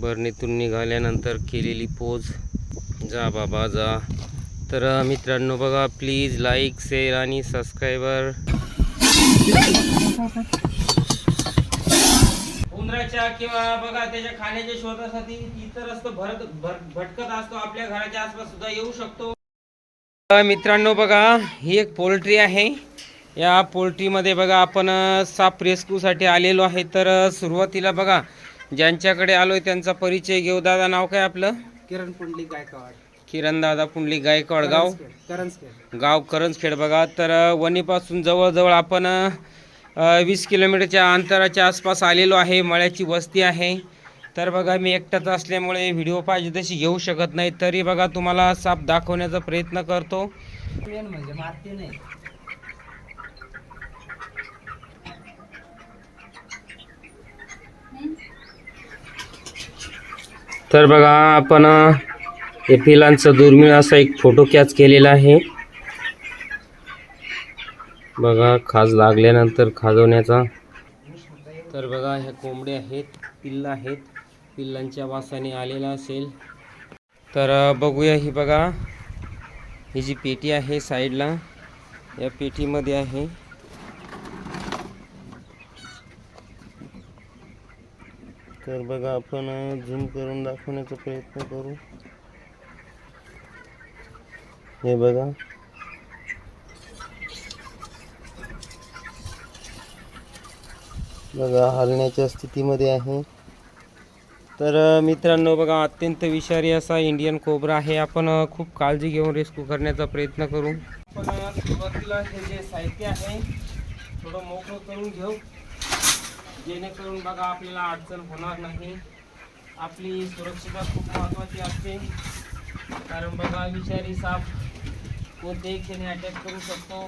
बरणीतून निघाल्यानंतर केलेली पोज. जा बाबा जा. तर मित्रांनो बघा प्लीज लाईक शेअर आणि सबस्क्रायबर उंदराच्या किंवा बघा त्याच्या खाण्याच्या शोधासाठी इतर असतो भरत भर- भटकत असतो. आपल्या घराच्या आसपास सुद्धा येऊ शकतो. मित्रांनो बघा ही एक पोल्ट्री आहे. या पोल्ट्रीमध्ये बघा आपण साप रेस्क्यूसाठी आलेलो आहे. तर सुरुवातीला बघा ज्यांच्याकडे आलोय त्यांचा परिचय घेऊ. दादा नाव काय आपलं? किरण पुंडलिक गायकवाड. किरण दादा पुंडलिक गायकवाड गाव? करंजखेड गाव करंजखेड बघा. तर वणीपासून जवळजवळ आपण अ, वीस किलोमीटरच्या अंतराच्या आसपास आलेलो आहे. मळ्याची वस्ती आहे. तर बघा मी एकटाच असल्यामुळे व्हिडिओ पाहिजे तशी घेऊ शकत नाही. तरी बघा तुम्हाला साप दाखवण्याचा प्रयत्न करतो. म्हणजे मारती नाही. तर बघा आपण अ, हे दुर्मिळ असा एक फोटो कॅच केलेला आहे. बघा खाज लागल्यानंतर खाजवण्याचा. तर बघा ह्या कोंबड्या आहेत पिल्ल आहेत. पिल्लांच्या वासाने आलेला असेल. तर बघूया ही बघा. ही जी पेटी आहे साईडला या पेटीमध्ये आहे. तर बघा आपण झूम करून दाखवण्याचा प्रयत्न करू. हे बघा. बघा हलण्याच्या स्थितीमध्ये आहे. तर मित्रांनो बघा अत्यंत विषारी असा इंडियन कोबरा आहे. आपण खूप काळजी घेऊन रेस्क्यू करण्याचा प्रयत्न करू. आपण सुरुवातीला हे जे साहित्य आहे थोडं मोकळं करून घेऊ. जेणेकरून बघा आपल्याला अडचण होणार नाही. आपली सुरक्षता खूप महत्त्वाची असते. कारण बघा विषारी साप कोणत्याही क्षणी अटॅक करू शकतो.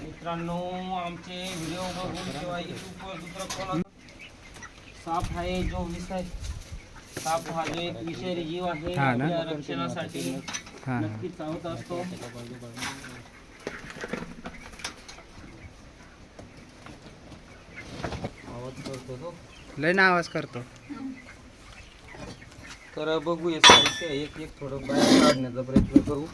मित्रांनो आमचे व्हिडिओ बघून किंवा युट्यूबवर दुसरं कोणा साप आहे जो विषय साप हा जो एक विषारी जीव आहे हा ना? आपल्या रक्षणासाठी हा. नक्कीच चावत असतो. आवाज करतो तो? लय ना आवाज करतो. तर बघूया साहित्य एक एक थोडं बाहेर काढण्याचा प्रयत्न करू.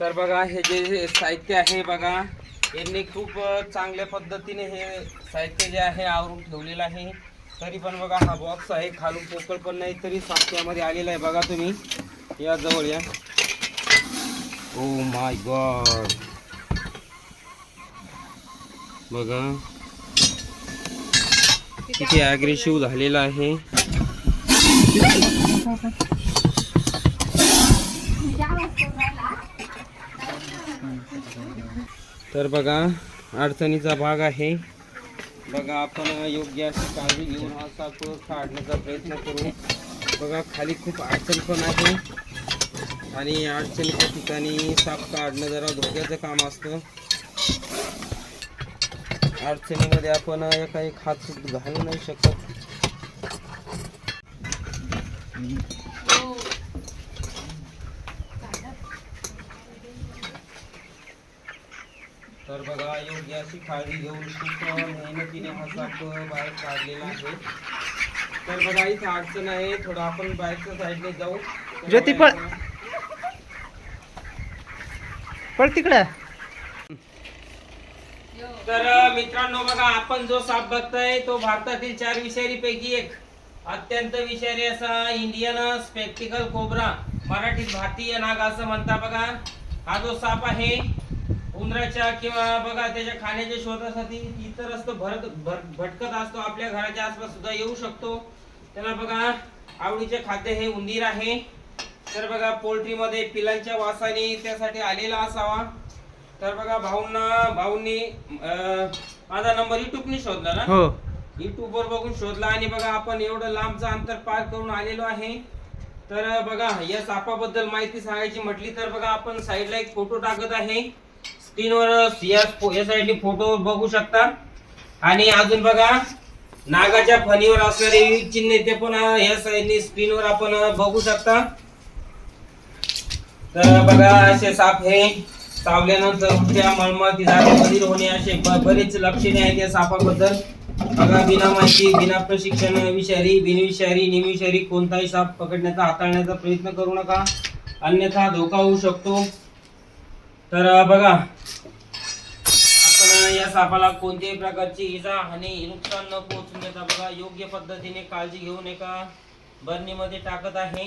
तर बघा हे जे साहित्य आहे बघा यांनी खूप चांगल्या पद्धतीने हे साहित्य जे आहे आवरून ठेवलेलं आहे. तरी पण बघा हा बॉक्स आहे खालून पोकळ पण नाही तरी साहित्यामध्ये आलेला आहे. बघा तुम्ही या जवळ या. ओ माय गॉड बघा. किती ॲग्रेसिव्ह झालेला आहे. तर बघा अडचणीचा भाग आहे. बघा आपण योग्य अशी काळजी घेऊन हा साप काढण्याचा प्रयत्न करू. बघा खाली खूप अडचण पण आहे. आणि अडचणीच्या ठिकाणी साप काढणं जरा धोक्याचं काम असतं. अडचणीमध्ये आपण एका एक हात सुद्धा घालू नाही शकत. तर बघा योग्य अशी काळजी घेऊन खूप मेहनतीने हा साप बाहेर काढलेला आहे. तर बघा इथे अडचण आहे. थोडं आपण बाहेरच्या साईडने जाऊ. ज्योती पळ. तिकडं. तर मित्रांनो बघा आपण जो साप बघताय तो भारतातील चार विषारी पैकी एक. अत्यंत विषारी असा इंडियन स्पेक्टिकल कोबरा मराठीत भारतीय नाग असं म्हणता बघा. हा जो साप आहे उंदराच्या किंवा बघा त्याच्या खाण्याच्या शोधासाठी इतर असतो भरत भर भटकत असतो. आपल्या घराच्या आसपास सुद्धा येऊ शकतो. त्याला बघा आवडीचे खाद्य हे उंदीर आहे. तर बघा पोल्ट्रीमध्ये पिलांच्या वासाने त्यासाठी आलेला असावा. तर बघा भाऊंना भाऊंनी माझा नंबर युट्यूबनी शोधला ना? हो. युट्यूब वर बघून शोधला आणि बघा आपण एवढं लांबचं अंतर पार करून आलेलो आहे. तर बघा या सापाबद्दल माहिती सांगायची म्हटली तर बघा आपण साईडला एक फोटो टाकत आहे. स्क्रीनवर या या साईडने फोटो बघू शकता. आणि अजून बघा नागाच्या फणीवर असणारे विविध चिन्ह ते पण या साईडने स्क्रीनवर आपण बघू शकता. तर बघा असे साप हे चावल्यानंतर त्या मळमळ झाले बधीर होणे असे बरेच लक्षणे आहेत या सापाबद्दल. बघा बिना माहिती बिना प्रशिक्षण विषारी बिनविषारी निमविषारी कोणताही साप पकडण्याचा हाताळण्याचा प्रयत्न करू नका. अन्यथा धोका होऊ शकतो. तर बघा आपण या सापाला कोणत्याही प्रकारची इजा हानी नुकसान न पोहोचून देता बघा योग्य पद्धतीने काळजी घेऊन एका बरणीमध्ये टाकत आहे.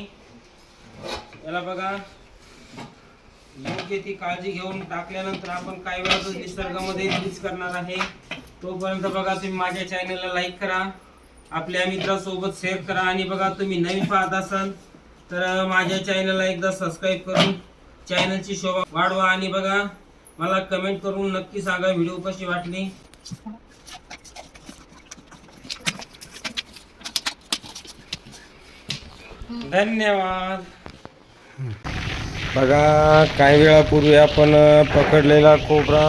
याला बघा योग्य ती काळजी घेऊन टाकल्यानंतर आपण काही वेळा निसर्गामध्ये रिलीज करणार आहे. तोपर्यंत बघा तुम्ही माझ्या चॅनलला लाईक करा. आपल्या मित्रासोबत शेअर करा. आणि बघा तुम्ही नवीन पाहत असाल तर माझ्या चॅनलला एकदा सबस्क्राईब करून चॅनलची शोभा वाढवा. आणि बघा मला कमेंट करून नक्की सांगा व्हिडिओ कशी वाटली. धन्यवाद. बघा काही वेळापूर्वी आपण पकडलेला कोबरा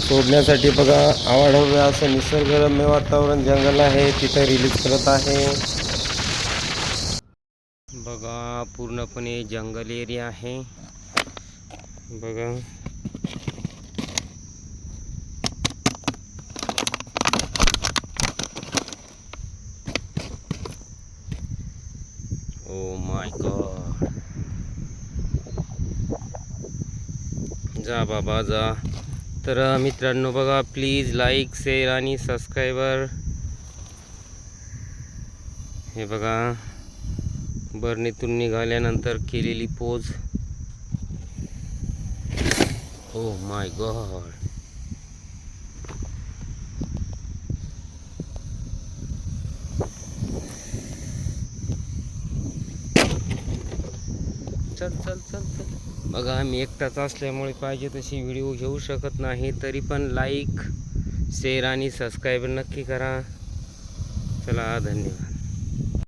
सोडण्यासाठी बघा आवाढव्य असं निसर्गरम्य वातावरण जंगल आहे तिथं रिलीज करत आहे. बघा पूर्णपणे जंगल एरिया आहे. बघा. ओ माय गॉड जा बाबा जा. तर मित्रांनो बघा प्लीज लाईक शेअर आणि सबस्क्रायबर हे बघा बरणीतून निघाल्यानंतर केलेली पोज ओ माय गॉड चल चल चल चल. बघा आम्ही एकटाच असल्यामुळे पाहिजे तशी व्हिडिओ घेऊ शकत नाही तरी पण लाईक शेअर आणि सबस्क्राईब नक्की करा. चला धन्यवाद.